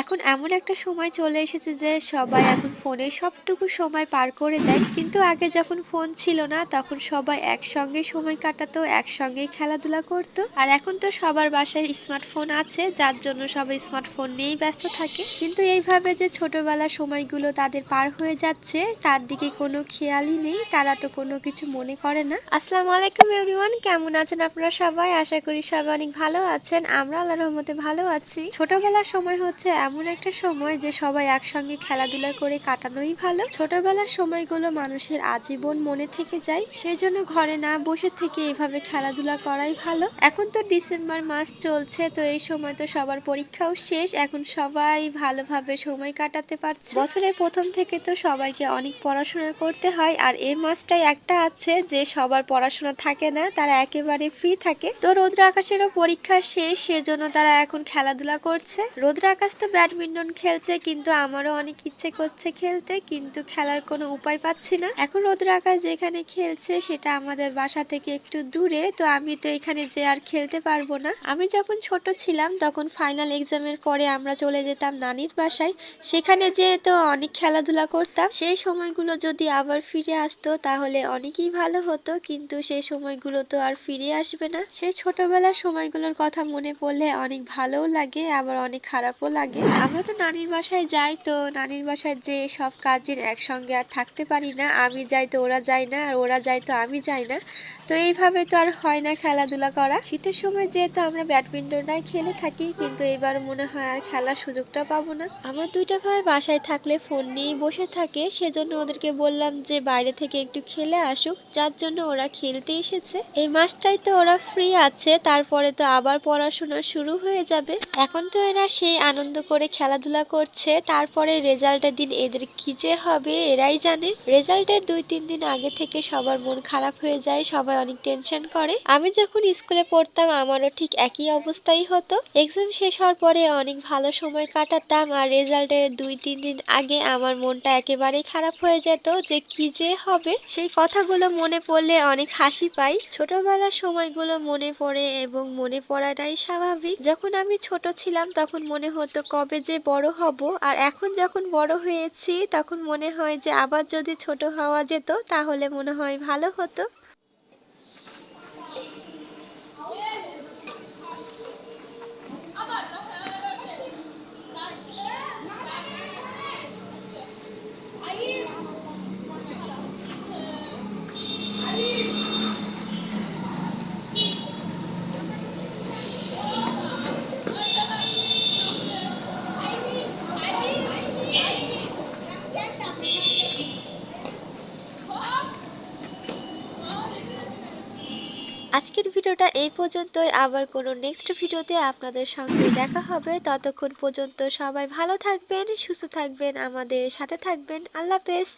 এখন এমন একটা সময় চলে এসেছে যে সবাই এখন ফোনে সবটুকু সময় পার করে দেয়। কিন্তু আগে যখন ফোন ছিল না, তখন সবাই একসঙ্গে সময় কাটাতো, একসঙ্গেই খেলাধুলা করতো। আর এখন তো সবার বাসায় স্মার্টফোন আছে, যার জন্য সবাই স্মার্টফোন নিয়েই ব্যস্ত থাকে। কিন্তু এইভাবে যে ছোটবেলার সময়গুলো তাদের পার হয়ে যাচ্ছে, তার দিকে কোনো খেয়ালই নেই, তারা তো কোনো কিছু মনে করে না। আসসালামু আলাইকুম এভরিওয়ান, কেমন আছেন আপনারা সবাই? আশা করি সবাই অনেক ভালো আছেন। আমরা আল্লাহর রহমতে ভালো আছি। ছোটবেলার সময় হচ্ছে এমন একটা সময় যে সবাই একসঙ্গে খেলাধুলা করে কাটানোই ভালো। ছোটবেলার সময়গুলো মানুষের আজীবন মনে থেকে যায়, সেই জন্য ঘরে না বসে থেকে এভাবে খেলাধুলা করাই ভালো। এখন তো ডিসেম্বর মাস চলছে, তো এই সময় তো সবার পরীক্ষাও শেষ, এখন সবাই ভালোভাবে সময় কাটাতে পারছে। বছরের প্রথম থেকে তো সবাইকে অনেক পড়াশোনা করতে হয়, আর এই মাসটাই একটা আছে যে সবার পড়াশোনা থাকে না, তারা একেবারে ফ্রি থাকে। তো রৌদ্র আকাশেরও পরীক্ষা শেষ, সেজন্য তারা এখন খেলাধুলা করছে। রৌদ্র আকাশ তো ব্যাডমিন্টন খেলছে, কিন্তু আমারও অনেক ইচ্ছে করছে খেলতে, কিন্তু খেলার কোনো উপায় পাচ্ছি না। এখন রৌদ্র আকাশ যেখানে খেলছে সেটা আমাদের বাসা থেকে একটু দূরে, তো আমি তো এখানে যে আর খেলতে পারব না। আমি যখন ছোট ছিলাম, তখন ফাইনাল এক্সামের পরে আমরা চলে যেতাম নানির বাসায়। সেখানে যে তো অনেক খেলাধুলা করতাম। সেই সময়গুলো যদি আবার ফিরে আসতো, তাহলে অনেকই ভালো হতো, কিন্তু সেই সময়গুলো তো আর ফিরে আসবে না। সেই ছোটবেলার সময়গুলোর কথা মনে পড়লে অনেক ভালোও লাগে, আবার অনেক খারাপও লাগে। আমরা তো নানির বাসায় যাই তো, নানির বাসায় যে সব কাজের একসঙ্গে আর থাকতে পারি না, আমি যাই তো ওরা যায় না, আর ওরা যায় তো আমি যাই না। তো এইভাবে তো আর হয় না খেলাধুলা করা। শীতের সময় যেহেতু আমরা ব্যাডমিন্টনটাই খেলে থাকি, কিন্তু এবার মনে হয় আর খেলার সুযোগটা পাবো না। আমার দুইটা ভাই বাসায় থাকলে ফোন নিয়েই বসে থাকে, সেজন্য ওদেরকে বললাম যে বাইরে থেকে একটু খেলে আসুক, যার জন্য ওরা খেলতে এসেছে। এই মাসটাই তো ওরা ফ্রি আছে, তারপরে তো আবার পড়াশোনা শুরু হয়ে যাবে। এখন তো এরা সেই আনন্দ করে খেলাধুলা করছে, তারপরে রেজাল্টের দিন এদের কি যে হবে এরাই জানে। রেজাল্টের দুই, তিন দিন আগে থেকে সবার মন খারাপ হয়ে যায়, সবাই অনেক টেনশন করে। আমি যখন স্কুলে পড়তাম, আমারও ঠিক একই অবস্থাই হতো। এক্সাম শেষ হওয়ার পরে অনেক ভালো সময় কাটাতাম আর রেজাল্টের দুই, তিন দিন আগে আমার মনটা একেবারেই খারাপ হয়ে যেত যে কি যে হবে। সেই কথাগুলো মনে পড়লে অনেক হাসি পাই। ছোটবেলার সময়গুলো মনে পড়ে এবং মনে পড়াটাই স্বাভাবিক। যখন আমি ছোট ছিলাম, তখন মনে হতো কবে যে বড় হব, আর এখন যখন বড় হয়েছি, তখন মনে হয় যে আবার যদি ছোট হওয়া যেত, তাহলে মনে হয় ভালো হতো। আজকের ভিডিওটা এই পর্যন্তই। আবার কোনো নেক্সট ভিডিওতে আপনাদের সঙ্গে দেখা হবে। ততক্ষণ পর্যন্ত সবাই ভালো থাকবেন, সুস্থ থাকবেন, আমাদের সাথে থাকবেন। আল্লাহ হাফেজ।